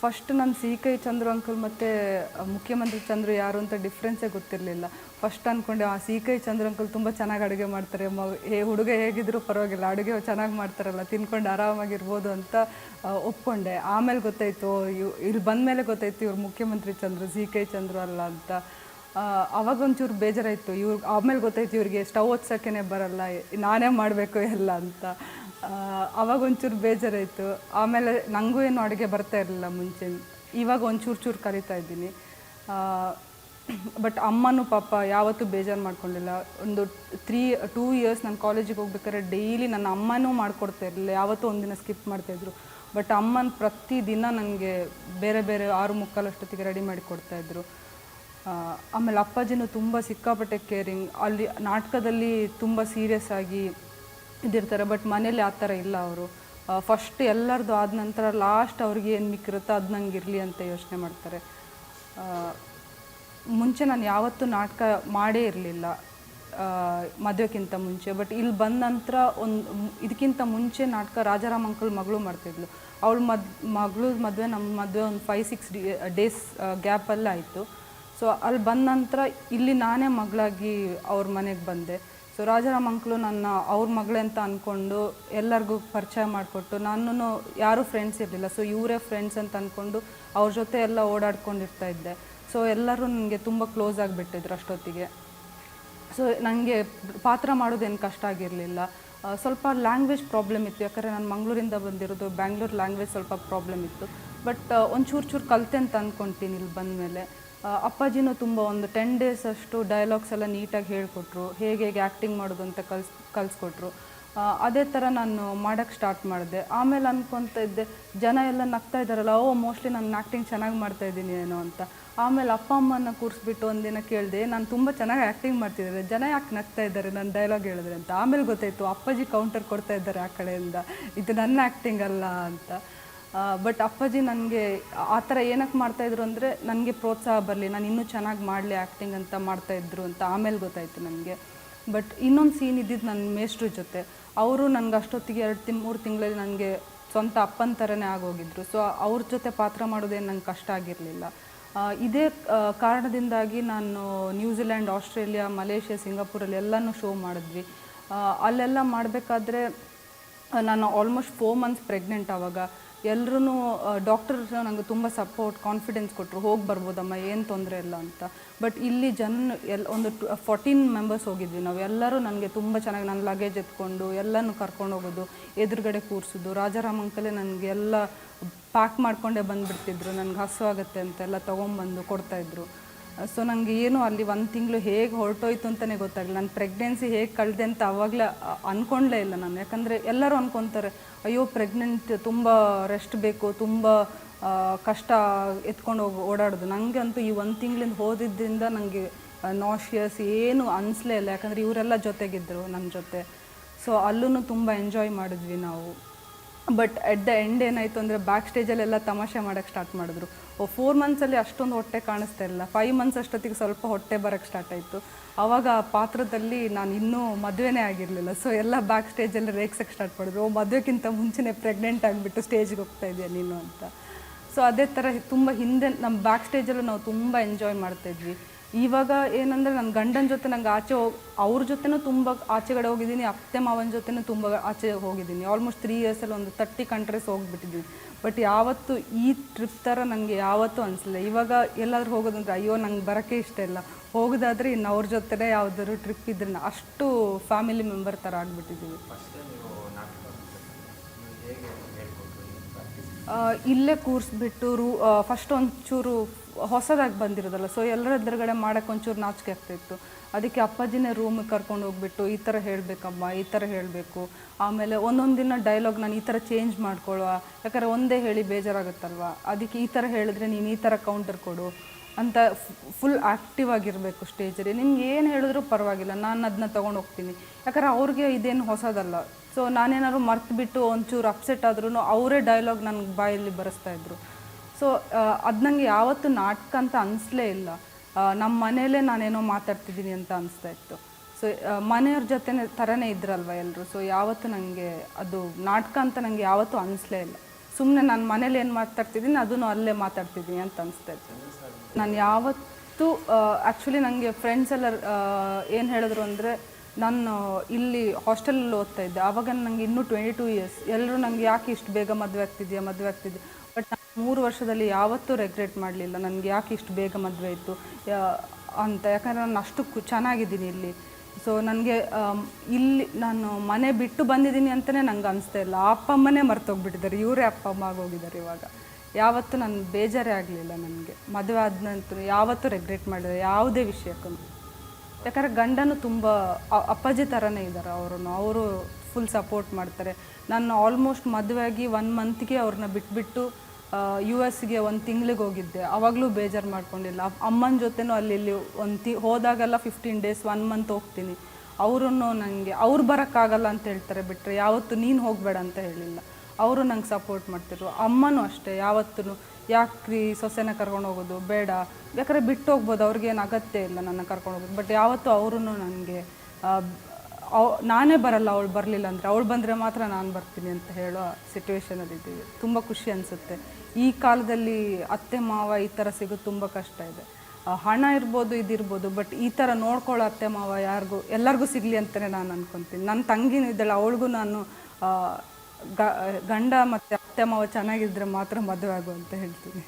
First ನಾನು C ಕೈ Chandru uncle ಮತ್ತು ಮುಖ್ಯಮಂತ್ರಿ ಚಂದ್ರು ಯಾರು ಅಂತ ಡಿಫ್ರೆನ್ಸೇ ಗೊತ್ತಿರಲಿಲ್ಲ. ಫಸ್ಟ್ ಅಂದ್ಕೊಂಡೆ ಆ ಸಿ ಕೈ ಚಂದ್ರು ಅಂಕಲ್ ತುಂಬ ಚೆನ್ನಾಗಿ ಅಡುಗೆ ಮಾಡ್ತಾರೆ. ಮ, ಹೇ, ಹುಡುಗ ಹೇಗಿದ್ರು ಪರವಾಗಿಲ್ಲ, ಅಡುಗೆ ಚೆನ್ನಾಗಿ ಮಾಡ್ತಾರಲ್ಲ, ತಿನ್ಕೊಂಡು ಆರಾಮಾಗಿರ್ಬೋದು ಅಂತ ಒಪ್ಕೊಂಡೆ. ಆಮೇಲೆ ಗೊತ್ತಾಯಿತು ಇಲ್ಲಿ ಬಂದಮೇಲೆ ಗೊತ್ತಾಯ್ತು ಇವ್ರು ಮುಖ್ಯಮಂತ್ರಿ ಚಂದ್ರು ಸಿ ಕೈ ಚಂದ್ರು ಅಲ್ಲ ಅಂತ. ಅವಾಗ ಒಂಚೂರು ಬೇಜಾರಾಯಿತು. ಇವ್ರಿಗೆ ಆಮೇಲೆ ಗೊತ್ತಾಯ್ತು ಇವ್ರಿಗೆ, ಸ್ಟವ್ ಓದ್ಸೋಕ್ಕೇ ಬರಲ್ಲ, ನಾನೇ ಮಾಡಬೇಕು ಎಲ್ಲ ಅಂತ. ಅವಾಗ ಒಂಚೂರು ಬೇಜಾರಾಯಿತು. ಆಮೇಲೆ ನನಗೂ ಏನು ಅಡುಗೆ ಬರ್ತಾ ಇರಲಿಲ್ಲ ಮುಂಚೆ. ಇವಾಗ ಒಂಚೂರು ಚೂರು ಕರಿತಾ ಇದ್ದೀನಿ. ಬಟ್ ಅಮ್ಮನೂ ಪಾಪ ಯಾವತ್ತೂ ಬೇಜಾರು ಮಾಡ್ಕೊಂಡಿಲ್ಲ. ಒಂದು ತ್ರೀ, ಟೂ ಇಯರ್ಸ್ ನಾನು ಕಾಲೇಜಿಗೆ ಹೋಗ್ಬೇಕಾದ್ರೆ ಡೈಲಿ ನನ್ನ ಅಮ್ಮನೂ ಮಾಡ್ಕೊಡ್ತಾ ಇರಲಿಲ್ಲ. ಯಾವತ್ತೂ ಒಂದಿನ ಸ್ಕಿಪ್ ಮಾಡ್ತಾಯಿದ್ರು ಬಟ್ ಅಮ್ಮನ ಪ್ರತಿದಿನ ನನಗೆ ಬೇರೆ ಬೇರೆ ಆರು ಮುಕ್ಕಾಲು ಅಷ್ಟೊತ್ತಿಗೆ ರೆಡಿ ಮಾಡಿ ಕೊಡ್ತಾಯಿದ್ರು ಆಮೇಲೆ ಅಪ್ಪಾಜಿನೂ ತುಂಬ ಸಿಕ್ಕಾಪಟ್ಟೆ ಕೇರಿಂಗ್. ಅಲ್ಲಿ ನಾಟಕದಲ್ಲಿ ತುಂಬ ಸೀರಿಯಸ್ ಆಗಿ ಇದಿರ್ತಾರೆ ಬಟ್ ಮನೇಲಿ ಆ ಥರ ಇಲ್ಲ ಅವರು. ಫಸ್ಟ್ ಎಲ್ಲರದು ಆದ ನಂತರ ಲಾಸ್ಟ್ ಅವ್ರಿಗೆ ಏನು ಮಿಕ್ಕಿರುತ್ತೋ ಅದು ನಂಗೆ ಇರಲಿ ಅಂತ ಯೋಚನೆ ಮಾಡ್ತಾರೆ. ಮುಂಚೆ ನಾನು ಯಾವತ್ತೂ ನಾಟಕ ಮಾಡೇ ಇರಲಿಲ್ಲ. ಮದುವೆಕ್ಕಿಂತ ಮುಂಚೆ. ಬಟ್ ಇಲ್ಲಿ ಬಂದ ನಂತರ ಒಂದು, ಇದಕ್ಕಿಂತ ಮುಂಚೆ ನಾಟಕ ರಾಜಾರಾಮ್ ಅಂಕಲ್ ಮಗಳು ಮಾಡ್ತಿದ್ಲು. ಅವಳು ಮದ್, ಮಗಳು ಮದುವೆ ನಮ್ಮ ಮದುವೆ ಒಂದು ಫೈವ್ ಸಿಕ್ಸ್ ಡೇಸ್ ಗ್ಯಾಪಲ್ಲಿ ಆಯಿತು. ಸೊ ಅಲ್ಲಿ ಬಂದ ನಂತರ ಇಲ್ಲಿ ನಾನೇ ಮಗಳಾಗಿ ಅವ್ರ ಮನೆಗೆ ಬಂದೆ. ಸೊ ರಾಜಾರಾಮ್ ಅಂಕಲು ನನ್ನ ಅವ್ರ ಮಗಳೇ ಅಂತ ಅಂದ್ಕೊಂಡು ಎಲ್ಲರಿಗೂ ಪರಿಚಯ ಮಾಡಿಕೊಟ್ಟು ನಾನು ಯಾರೂ ಫ್ರೆಂಡ್ಸ್ ಇರಲಿಲ್ಲ. ಸೊ ಇವರೇ ಫ್ರೆಂಡ್ಸ್ ಅಂತ ಅಂದ್ಕೊಂಡು ಅವ್ರ ಜೊತೆ ಎಲ್ಲ ಓಡಾಡ್ಕೊಂಡಿರ್ತಾ ಇದ್ದೆ. ಸೊ ಎಲ್ಲರೂ ನನಗೆ ತುಂಬ ಕ್ಲೋಸ್ ಆಗಿಬಿಟ್ಟಿದ್ರು ಅಷ್ಟೊತ್ತಿಗೆ. ಸೊ ನನಗೆ ಪಾತ್ರ ಮಾಡೋದೇನು ಕಷ್ಟ ಆಗಿರಲಿಲ್ಲ. ಸ್ವಲ್ಪ ಲ್ಯಾಂಗ್ವೇಜ್ ಪ್ರಾಬ್ಲಮ್ ಇತ್ತು. ಯಾಕಂದರೆ ನಾನು ಮಂಗಳೂರಿಂದ ಬಂದಿರೋದು ಬ್ಯಾಂಗ್ಳೂರ್ ಲ್ಯಾಂಗ್ವೇಜ್ ಸ್ವಲ್ಪ ಪ್ರಾಬ್ಲಮ್ ಇತ್ತು. ಬಟ್ ಒಂಚೂರು ಚೂರು ಕಲಿತೆ ಅಂತ ಅಂದ್ಕೊತೀನಿ ಇಲ್ಲಿ ಬಂದಮೇಲೆ. ಅಪ್ಪಾಜಿನೂ ತುಂಬ ಒಂದು ಟೆನ್ ಡೇಸ್ ಅಷ್ಟು ಡೈಲಾಗ್ಸ್ ಎಲ್ಲ ನೀಟಾಗಿ ಹೇಳಿಕೊಟ್ರು. ಹೇಗೆ ಹೇಗೆ ಆ್ಯಕ್ಟಿಂಗ್ ಮಾಡೋದು ಅಂತ ಕಲ್ಸ್, ಕಲಿಸ್ಕೊಟ್ರು. ಅದೇ ಥರ ನಾನು ಮಾಡೋಕ್ಕೆ ಸ್ಟಾರ್ಟ್ ಮಾಡಿದೆ. ಆಮೇಲೆ ಅನ್ಕೊತ ಇದ್ದೆ, ಜನ ಎಲ್ಲ ನಗ್ತಾ ಇದ್ದಾರಲ್ಲ, ಓ ಮೋಸ್ಟ್ಲಿ ನಾನು ಆ್ಯಕ್ಟಿಂಗ್ ಚೆನ್ನಾಗಿ ಮಾಡ್ತಾ ಇದ್ದೀನಿ ಏನೋ ಅಂತ. ಆಮೇಲೆ ಅಪ್ಪ ಅಮ್ಮನ ಕೂರಿಸ್ಬಿಟ್ಟು ಒಂದಿನ ಕೇಳಿದೆ, ನಾನು ತುಂಬ ಚೆನ್ನಾಗಿ ಆ್ಯಕ್ಟಿಂಗ್ ಮಾಡ್ತಿದ್ದಾರೆ ಜನ ಯಾಕೆ ನಗ್ತಾ ಇದ್ದಾರೆ ನಾನು ಡೈಲಾಗ್ ಹೇಳಿದ್ರೆ ಅಂತ. ಆಮೇಲೆ ಗೊತ್ತಾಯಿತು, ಅಪ್ಪಾಜಿ ಕೌಂಟರ್ ಕೊಡ್ತಾ ಇದ್ದಾರೆ ಆ ಕಡೆಯಿಂದ. ಇದು ನನ್ನ ಆ್ಯಕ್ಟಿಂಗ್ ಅಲ್ಲ ಅಂತ. ಬಟ್ ಅಪ್ಪಾಜಿ ನನಗೆ ಆ ಥರ ಏನಕ್ಕೆ ಮಾಡ್ತಾಯಿದ್ರು ಅಂದರೆ ನನಗೆ ಪ್ರೋತ್ಸಾಹ ಬರಲಿ, ನಾನು ಇನ್ನೂ ಚೆನ್ನಾಗಿ ಮಾಡಲಿ ಆ್ಯಕ್ಟಿಂಗ್ ಅಂತ ಮಾಡ್ತಾಯಿದ್ರು ಅಂತ ಆಮೇಲೆ ಗೊತ್ತಾಯಿತು ನನಗೆ. ಬಟ್ ಇನ್ನೊಂದು ಸೀನ್ ಇದ್ದಿದ್ದು ನನ್ನ ಮೇಷ್ಟ್ರ ಜೊತೆ. ಅವರು ನನಗೆ ಅಷ್ಟೊತ್ತಿಗೆ ಎರಡು ತಿಂಗ್ ಮೂರು ತಿಂಗಳಲ್ಲಿ ನನಗೆ ಸ್ವಂತ ಅಪ್ಪನ ಥರನೇ ಆಗೋಗಿದ್ರು. ಸೊ ಅವ್ರ ಜೊತೆ ಪಾತ್ರ ಮಾಡೋದೇನು ನಂಗೆ ಕಷ್ಟ ಆಗಿರಲಿಲ್ಲ. ಇದೇ ಕಾರಣದಿಂದಾಗಿ ನಾನು ನ್ಯೂಜಿಲ್ಯಾಂಡ್, ಆಸ್ಟ್ರೇಲಿಯಾ, ಮಲೇಷ್ಯಾ, ಸಿಂಗಾಪುರಲ್ಲಿ ಎಲ್ಲನೂ ಶೋ ಮಾಡಿದ್ವಿ. ಅಲ್ಲೆಲ್ಲ ಮಾಡಬೇಕಾದ್ರೆ, ನಾನು ಆಲ್ಮೋಸ್ಟ್ ಫೋರ್ ಮಂತ್ಸ್ ಪ್ರೆಗ್ನೆಂಟ್ ಆವಾಗ. ಎಲ್ಲರೂ ಡಾಕ್ಟರ್ ನನಗೆ ತುಂಬ ಸಪೋರ್ಟ್ ಕಾನ್ಫಿಡೆನ್ಸ್ ಕೊಟ್ಟರು ಹೋಗಿ ಬರ್ಬೋದಮ್ಮ, ಏನು ತೊಂದರೆ ಇಲ್ಲ ಅಂತ. ಬಟ್ ಇಲ್ಲಿ ಜನ, ಎಲ್, ಒಂದು ಫೋರ್ಟೀನ್ ಮೆಂಬರ್ಸ್ ಹೋಗಿದ್ವಿ ನಾವು. ಎಲ್ಲರೂ ನನಗೆ ತುಂಬ ಚೆನ್ನಾಗಿ ನನ್ನ ಲಗೇಜ್ ಎತ್ಕೊಂಡು, ಎಲ್ಲನೂ ಕರ್ಕೊಂಡು ಹೋಗೋದು, ಎದುರುಗಡೆ ಕೂರಿಸೋದು, ರಾಜಾರಾಮ್ ಅಂಕಲೇ ನನಗೆ ಎಲ್ಲ ಪ್ಯಾಕ್ ಮಾಡಿಕೊಂಡೇ ಬಂದುಬಿಡ್ತಿದ್ರು. ನನಗೆ ಹಸು ಆಗುತ್ತೆ ಅಂತೆಲ್ಲ ತೊಗೊಂಬಂದು ಕೊಡ್ತಾಯಿದ್ರು ಸೊ ನನಗೆ ಏನು ಅಲ್ಲಿ ಒಂದು ತಿಂಗಳು ಹೇಗೆ ಹೊರಟೋಯ್ತು ಅಂತಲೇ ಗೊತ್ತಾಗಲಿಲ್ಲ. ನಾನು ಪ್ರೆಗ್ನೆನ್ಸಿ ಹೇಗೆ ಕಳೆದೆ ಅಂತ ಅವಾಗಲೇ ಅಂದ್ಕೊಂಡೇ ಇಲ್ಲ ನಾನು. ಯಾಕಂದರೆ ಎಲ್ಲರೂ ಅಂದ್ಕೊತಾರೆ ಅಯ್ಯೋ ಪ್ರೆಗ್ನೆಂಟ್ ತುಂಬ ರೆಸ್ಟ್ ಬೇಕು, ತುಂಬ ಕಷ್ಟ ಎತ್ಕೊಂಡು ಹೋಗಿ, ಓಡಾಡೋದು. ನನಗೆ ಅಂತೂ ಈ ಒಂದು ತಿಂಗಳಿಂದ ಹೋದಿದ್ದರಿಂದ ನನಗೆ ನಾಶಿಯಸ್ ಏನು ಅನಿಸ್ಲೇ ಇಲ್ಲ. ಯಾಕಂದರೆ ಇವರೆಲ್ಲ ಜೊತೆಗಿದ್ದರು ನನ್ನ ಜೊತೆ. ಸೊ ಅಲ್ಲೂ ತುಂಬ ಎಂಜಾಯ್ ಮಾಡಿದ್ವಿ ನಾವು. ಬಟ್ ಎಟ್ ದ ಎಂಡ್ ಏನಾಯಿತು ಅಂದರೆ ಬ್ಯಾಕ್ ಸ್ಟೇಜಲ್ಲೆಲ್ಲ ತಮಾಷೆ ಮಾಡೋಕ್ಕೆ ಸ್ಟಾರ್ಟ್ ಮಾಡಿದ್ರು. ಓ ಫೋರ್ ಮಂತ್ಸಲ್ಲಿ ಅಷ್ಟೊಂದು ಹೊಟ್ಟೆ ಕಾಣಿಸ್ತಾ ಇಲ್ಲ ಫೈವ್ ಮಂತ್ಸ್ ಅಷ್ಟೊತ್ತಿಗೆ ಸ್ವಲ್ಪ ಹೊಟ್ಟೆ ಬರೋಕ್ಕೆ ಸ್ಟಾರ್ಟ್ ಆಯಿತು. ಆವಾಗ ಆ ಪಾತ್ರದಲ್ಲಿ ನಾನು ಇನ್ನೂ ಮದುವೆನೇ ಆಗಿರಲಿಲ್ಲ. ಸೊ ಎಲ್ಲ ಬ್ಯಾಕ್ ಸ್ಟೇಜಲ್ಲಿ ರೇಗ್ಸಕ್ಕೆ ಸ್ಟಾರ್ಟ್ ಮಾಡಿದ್ರು. ಓ ಮದುವೆಗಿಂತ ಮುಂಚೆನೇ ಪ್ರೆಗ್ನೆಂಟ್ ಆಗಿಬಿಟ್ಟು ಸ್ಟೇಜ್ಗೆ ಹೋಗ್ತಾ ಇದೆಯಾ ನೀನು ಅಂತ. ಸೊ ಅದೇ ಥರ ತುಂಬ ಹಿಂದೆ ನಮ್ಮ ಬ್ಯಾಕ್ ಸ್ಟೇಜಲ್ಲೂ ನಾವು ತುಂಬ ಎಂಜಾಯ್ ಮಾಡ್ತಾಯಿದ್ವಿ ಇವಾಗ ಏನಂದರೆ ನನ್ನ ಗಂಡನ ಜೊತೆ ನಂಗೆ ಆಚೆ ಹೋಗಿ ಅವ್ರ ಜೊತೆನೂ ತುಂಬ ಆಚೆಗಡೆ ಹೋಗಿದ್ದೀನಿ ಅತ್ತೆ ಮಾವನ ಜೊತೆನೂ ತುಂಬ ಆಚೆ ಹೋಗಿದ್ದೀನಿ. ಆಲ್ಮೋಸ್ಟ್ ತ್ರೀ ಇಯರ್ಸಲ್ಲಿ ಒಂದು ತರ್ಟಿ ಕಂಟ್ರೀಸ್ ಹೋಗ್ಬಿಟ್ಟಿದ್ದೀನಿ ಬಟ್ ಯಾವತ್ತು ಈ ಟ್ರಿಪ್ ಥರ ನನಗೆ ಯಾವತ್ತೂ ಅನಿಸಲಿಲ್ಲ ಇವಾಗ ಎಲ್ಲಾದರೂ ಹೋಗೋದಂದ್ರೆ ಅಯ್ಯೋ ನಂಗೆ ಬರೋಕ್ಕೆ ಇಷ್ಟ ಇಲ್ಲ. ಹೋಗೋದಾದ್ರೆ ಇನ್ನು ಅವ್ರ ಜೊತೆನೇ ಯಾವುದಾದ್ರು ಟ್ರಿಪ್ ಇದ್ರೆ ನಾ- ಅಷ್ಟು ಫ್ಯಾಮಿಲಿ ಮೆಂಬರ್ ಥರ ಆಗಿಬಿಟ್ಟಿದ್ದೀವಿ. ಇಲ್ಲೇ ಕೂರಿಸ್ಬಿಟ್ಟು ರೂ ಫಸ್ಟ್ ಒಂಚೂರು ಹೊಸದಾಗಿ ಬಂದಿರೋದಲ್ಲ. ಸೊ ಎಲ್ಲರ ಎದುರುಗಡೆ ಮಾಡೋಕ್ಕೆ ಒಂಚೂರು ನಾಚಿಕೆ ಆಗ್ತಾಯಿತ್ತು ಅದಕ್ಕೆ ಅಪ್ಪಾಜಿನೇ ರೂಮಿಗೆ ಕರ್ಕೊಂಡು ಹೋಗ್ಬಿಟ್ಟು ಈ ಥರ ಹೇಳಬೇಕಮ್ಮ, ಈ ಥರ ಹೇಳಬೇಕು. ಆಮೇಲೆ ಒಂದೊಂದು ದಿನ ಡೈಲಾಗ್ ನಾನು ಈ ಥರ ಚೇಂಜ್ ಮಾಡ್ಕೊಳ್ಳುವ. ಯಾಕಂದರೆ ಒಂದೇ ಹೇಳಿ ಬೇಜಾರಾಗುತ್ತಲ್ವ? ಅದಕ್ಕೆ ಈ ಥರ ಹೇಳಿದ್ರೆ ನೀನು ಈ ಥರ ಕೌಂಟರ್ ಕೊಡು ಅಂತ ಫುಲ್ ಆ್ಯಕ್ಟಿವ್ ಆಗಿರಬೇಕು ಸ್ಟೇಜಲ್ಲಿ ನಿಮ್ಗೆ ಏನು ಹೇಳಿದ್ರು ಪರವಾಗಿಲ್ಲ. ನಾನು ಅದನ್ನ ತೊಗೊಂಡು ಹೋಗ್ತೀನಿ. ಯಾಕಂದ್ರೆ ಅವ್ರಿಗೆ ಇದೇನು ಹೊಸದಲ್ಲ. ಸೊ ನಾನೇನಾದ್ರು ಮರ್ತು ಬಿಟ್ಟು ಒಂಚೂರು ಅಪ್ಸೆಟ್ ಆದ್ರೂ ಅವರೇ ಡೈಲಾಗ್ ನನಗೆ ಬಾಯಲ್ಲಿ ಬರೆಸ್ತಾ ಇದ್ರು. ಸೊ ಅದು ನನಗೆ ಯಾವತ್ತೂ ನಾಟಕ ಅಂತ ಅನಿಸ್ಲೇ ಇಲ್ಲ. ನಮ್ಮ ಮನೆಯಲ್ಲೇ ನಾನೇನೋ ಮಾತಾಡ್ತಿದ್ದೀನಿ ಅಂತ ಅನಿಸ್ತಾ ಇತ್ತು. ಸೊ ಮನೆಯವ್ರ ಜೊತೆ ಥರನೇ ಇದ್ರಲ್ವ ಎಲ್ಲರೂ ಸೊ ಯಾವತ್ತು ನನಗೆ ಅದು ನಾಟಕ ಅಂತ ನನಗೆ ಯಾವತ್ತೂ ಅನಿಸ್ಲೇ ಇಲ್ಲ. ಸುಮ್ಮನೆ ನಾನು ಮನೇಲಿ ಏನು ಮಾತಾಡ್ತಿದ್ದೀನಿ, ಅದನ್ನು ಅಲ್ಲೇ ಮಾತಾಡ್ತಿದ್ದೀನಿ ಅಂತ ಅನಿಸ್ತಾ ಇತ್ತು. ನಾನು ಯಾವತ್ತೂ ಆ್ಯಕ್ಚುಲಿ ನನಗೆ ಫ್ರೆಂಡ್ಸ್ ಎಲ್ಲ ಏನು ಹೇಳಿದ್ರು ಅಂದರೆ, ನಾನು ಇಲ್ಲಿ ಹಾಸ್ಟೆಲಲ್ಲಿ ಓದ್ತಾ ಇದ್ದೆ. ಆವಾಗ ನನಗೆ ಇನ್ನೂ ಟ್ವೆಂಟಿ ಟೂ ಇಯರ್ಸ್ ಎಲ್ಲರೂ ನನಗೆ ಯಾಕೆ ಇಷ್ಟು ಬೇಗ ಮದುವೆ ಆಗ್ತಿದ್ಯಾ ಮದುವೆ ಆಗ್ತಿದ್ಯಾ? ಬಟ್ ಮೂರು ವರ್ಷದಲ್ಲಿ ಯಾವತ್ತೂ ರೆಗ್ರೆಟ್ ಮಾಡಲಿಲ್ಲ. ನನಗೆ ಯಾಕೆ ಇಷ್ಟು ಬೇಗ ಮದುವೆ ಇತ್ತು ಅಂತ. ಯಾಕಂದರೆ ನಾನು ಅಷ್ಟು ಚೆನ್ನಾಗಿದ್ದೀನಿ ಇಲ್ಲಿ. ಸೊ ನನಗೆ ಇಲ್ಲಿ ನಾನು ಮನೆ ಬಿಟ್ಟು ಬಂದಿದ್ದೀನಿ ಅಂತಲೇ ನಂಗೆ ಅನಿಸ್ತಾ ಇಲ್ಲ. ಅಪ್ಪ ಅಮ್ಮನೇ ಮರ್ತೋಗ್ಬಿಟ್ಟಿದ್ದಾರೆ. ಇವರೇ ಅಪ್ಪ ಅಮ್ಮ ಆಗೋಗಿದ್ದಾರೆ ಇವಾಗ. ಯಾವತ್ತೂ ನಾನು ಬೇಜಾರೇ ಆಗಲಿಲ್ಲ ನನಗೆ. ಮದುವೆ ಆದ ನಂತರ ಯಾವತ್ತೂ ರೆಗ್ರೆಟ್ ಮಾಡಿದೆ. ಯಾವುದೇ ವಿಷಯಕ್ಕೂ. ಯಾಕಂದರೆ ಗಂಡನು ತುಂಬ ಅಪ್ಪಾಜಿ ಥರನೇ ಇದ್ದಾರೆ ಅವರು ಅವರು ಫುಲ್ ಸಪೋರ್ಟ್ ಮಾಡ್ತಾರೆ. ನಾನು ಆಲ್ಮೋಸ್ಟ್ ಮದುವೆಯಾಗಿ ಒನ್ ಮಂತ್ಗೆ ಅವ್ರನ್ನ ಬಿಟ್ಬಿಟ್ಟು ಯು ಎಸ್ಗೆ ಒಂದು ತಿಂಗ್ಳಿಗೆ ಹೋಗಿದ್ದೆ. ಅವಾಗಲೂ ಬೇಜಾರು ಮಾಡ್ಕೊಂಡಿಲ್ಲ. ಅಮ್ಮನ ಜೊತೆನೂ ಅಲ್ಲಿ ಇಲ್ಲಿ ಒಂದು ತಿ, ಹೋದಾಗೆಲ್ಲ ಫಿಫ್ಟೀನ್ ಡೇಸ್ ಒನ್ ಮಂತ್ ಹೋಗ್ತೀನಿ. ಅವರು ನನಗೆ ಅವ್ರು ಬರೋಕ್ಕಾಗಲ್ಲ ಅಂತ ಹೇಳ್ತಾರೆ ಬಿಟ್ಟರೆ ಯಾವತ್ತೂ ನೀನು ಹೋಗಬೇಡ ಅಂತ ಹೇಳಿಲ್ಲ. ಅವರು ನಂಗೆ ಸಪೋರ್ಟ್ ಮಾಡ್ತಿದ್ರು. ಅಮ್ಮನೂ ಅಷ್ಟೇ ಯಾವತ್ತೂ ಯಾಕ್ರಿ ಸೊಸೆನ ಕರ್ಕೊಂಡು ಹೋಗೋದು? ಬೇಡ. ಬೇಕಾದ್ರೆ ಬಿಟ್ಟು ಹೋಗ್ಬೋದು ಅವ್ರಿಗೇನು ಅಗತ್ಯ ಇಲ್ಲ ನನ್ನ ಕರ್ಕೊಂಡು ಹೋಗೋದು ಬಟ್ ಯಾವತ್ತೂ ಅವರೂ ನನಗೆ ಅವ್, ನಾನೇ ಬರಲ್ಲ, ಅವಳು ಬರಲಿಲ್ಲ ಅಂದರೆ, ಅವಳು ಬಂದರೆ ಮಾತ್ರ ನಾನು ಬರ್ತೀನಿ ಅಂತ ಹೇಳೋ ಸಿಚುವೇಶನಲ್ಲಿ ಇದ್ದೀವಿ. ತುಂಬ ಖುಷಿ ಅನಿಸುತ್ತೆ. ಈ ಕಾಲದಲ್ಲಿ ಅತ್ತೆ, ಮಾವ ಈ ಥರ ಸಿಗೋದು ತುಂಬ ಕಷ್ಟ ಇದೆ. ಹಣ ಇರ್ಬೋದು ಇದಿರ್ಬೋದು ಬಟ್ ಈ ಥರ ನೋಡ್ಕೊಳ್ಳೋ ಅತ್ತೆ, ಮಾವ ಯಾರಿಗೂ, ಎಲ್ಲರಿಗೂ ಸಿಗಲಿ ಅಂತಲೇ ನಾನು ಅನ್ಕೊತೀನಿ. ನನ್ನ ತಂಗಿನೂ ಇದ್ದಾಳೆ, ಅವಳಿಗೂ ನಾನು ಗಂಡ ಮತ್ತು ಅತ್ತೆ, ಮಾವ ಚೆನ್ನಾಗಿದ್ದರೆ ಮಾತ್ರ ಮದುವೆ ಆಗು ಅಂತ ಹೇಳ್ತೀನಿ.